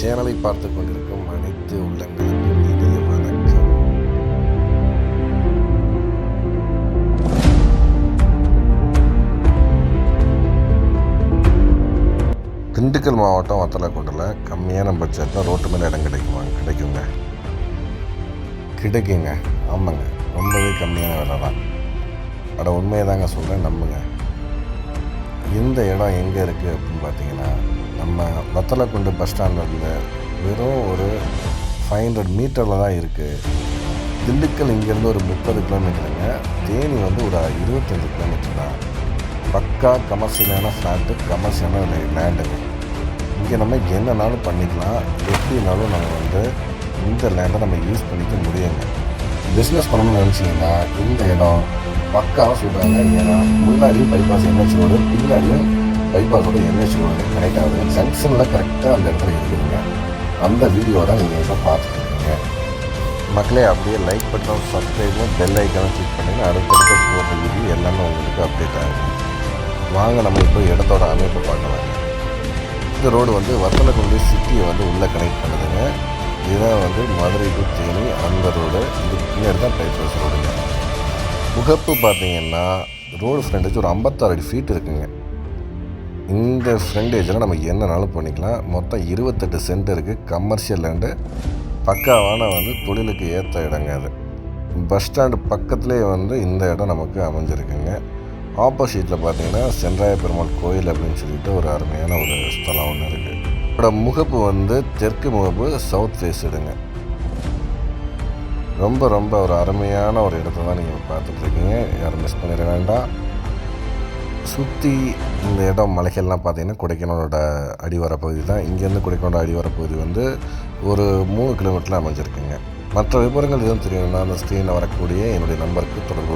சேனலை பார்த்து கொண்டிருக்கும் அனைத்து உள்ளங்களுக்கும் இனிய வணக்கம். திண்டுக்கல் மாவட்டம் வத்தலக்குண்டில் கம்மியான பட்ஜெட்டில் ரோட்டு மேலே இடம் கிடைக்குமா கிடைக்குங்க. கிடைக்குங்க. ஆமாங்க. ரொம்பவே கம்மியான விலை தான். அட உண்மையை தாங்க சொல்கிறேன் நம்புங்க. இந்த இடம் எங்கே இருக்குது அப்படின்னு பார்த்தீங்கன்னா நம்ம வத்தலக்குண்டு பஸ் ஸ்டாண்ட்லேருந்து வெறும் ஒரு ஃபைவ் ஹண்ட்ரட் மீட்டரில் தான் இருக்குது திண்டுக்கல் இங்கேருந்து ஒரு முப்பது கிலோமீட்டருங்க. தேனி வந்து ஒரு இருபத்தஞ்சி கிலோமீட்டர் தான். பக்கா கமர்ஷியலான ஃப்ளாட்டு கமர்ஷியலான லேண்டுங்க இங்கே நம்ம என்னனாலும் பண்ணிக்கலாம். எப்படினாலும் நம்ம வந்து இந்த லேண்டை நம்ம யூஸ் பண்ணிக்க முடியுங்க. பிஸ்னஸ் பண்ணணும்னு நினச்சிங்கன்னா இந்த இடம் பக்காவாக சொல்கிறாங்க ஏன்னா முன்னாடி பைபாஸ் என்ஹெச் ரோடு பின்னாடியும் பைபாஸோட கூட ரோடு கனெக்ட் ஆகுது ஜங்ஷனில் கரெக்டாக அந்த இடத்துல இருக்குதுங்க அந்த வீடியோ தான் நீங்கள் இப்போ பார்த்துருக்கீங்க மக்களே அப்படியே லைக் பட்டனும் சப்ஸ்கிரைபும் பெல் ஐக்கனும் கிளிக் பண்ணி அடுத்தடுத்த போகிற வீடியோ எல்லாமே உங்களுக்கு அப்டேட் ஆகும் வாங்க நம்ம இப்போ இடத்தோட அமைப்பை பார்க்கலாம் இந்த ரோடு வந்து வத்தலக்குண்டு சிட்டியை வந்து உள்ளே கனெக்ட் பண்ணுதுங்க. இதுதான் வந்து மதுரை டு தேனி அந்த ரோடு இது பின்னாடி தான் பைபாஸ் ரோடுங்க முகப்பு பார்த்தீங்கன்னா ரோடு ஃப்ரண்டேஜ் ஒரு ஐம்பத்தாறு அடி ஃபீட் இருக்குங்க. இந்த ஃப்ரெண்டேஜில் நம்ம என்னனாலும் பண்ணிக்கலாம். மொத்தம் இருபத்தெட்டு சென்ட் இருக்குது கமர்ஷியல் லேண்டு பக்காவான வந்து தொழிலுக்கு ஏற்ற இடங்க அது. பஸ் ஸ்டாண்டு பக்கத்துலேயே வந்து இந்த இடம் நமக்கு அமைஞ்சிருக்குங்க. ஆப்போசிட்டில் பார்த்தீங்கன்னா சென்றாய பெருமாள் கோயில் அப்படின்னு சொல்லிட்டு ஒரு அருமையான ஒரு ஸ்தலம் ஒன்று இருக்குது இதோட முகப்பு வந்து தெற்கு முகப்பு சவுத் ஃபேஸ் எடுங்க. ரொம்ப ரொம்ப ஒரு அருமையான ஒரு இடத்த தான் நீங்கள் பார்த்துட்ருக்கீங்க யாரும் மிஸ் பண்ணிட வேண்டாம். சுற்றி இந்த இடம் மலைகள்லாம் பார்த்திங்கன்னா கொடைக்கானலோட அடிவார பகுதி தான். இங்கேருந்து கொடைக்கானலோட அடிவார பகுதி வந்து ஒரு மூணு கிலோமீட்டரில் அமைஞ்சிருக்குங்க. மற்ற விவரங்கள் எதுவும் தெரியணும்னா அந்த ஸ்க்ரீனில் வரக்கூடிய என்னுடைய நம்பருக்கு தொடர்பு